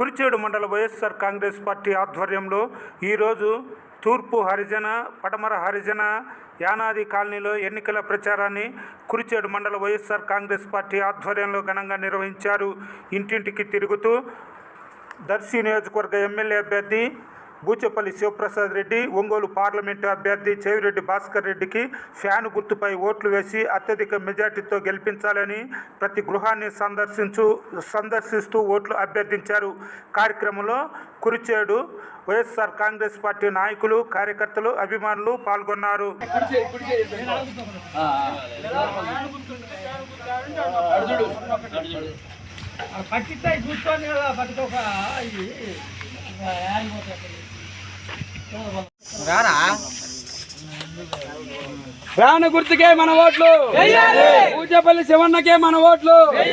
కురిచేడు మండల వైఎస్ఆర్ కాంగ్రెస్ పార్టీ ఆధ్వర్యంలో ఈరోజు తూర్పు హరిజన పడమర హరిజన యానాది కాలనీలో ఎన్నికల ప్రచారాన్ని కురిచేడు మండల వైఎస్ఆర్ కాంగ్రెస్ పార్టీ ఆధ్వర్యంలో ఘనంగా నిర్వహించారు. ఇంటింటికి తిరుగుతూ దర్శి నియోజకవర్గ ఎమ్మెల్యే అభ్యర్థి బూచపల్లి శివప్రసాద్ రెడ్డి ఒంగోలు పార్లమెంటు అభ్యర్థి చెవిరెడ్డి భాస్కర్ రెడ్డికి ఫ్యాన్ గుర్తుపై ఓట్లు వేసి అత్యధిక మెజార్టీతో గెలిపించాలని ప్రతి గృహాన్ని సందర్శించు సందర్శిస్తూ ఓట్లు అభ్యర్థించారు కార్యక్రమంలో కురిచేడు వైఎస్ఆర్ కాంగ్రెస్ పార్టీ నాయకులు కార్యకర్తలు అభిమానులు పాల్గొన్నారు పట్టిస్తాయి కూర్చొని కదా పట్టుకోక ప్రాణ గుర్తుకే మన ఓట్లు. పూజపల్లి శివన్నకే మన ఓట్లు.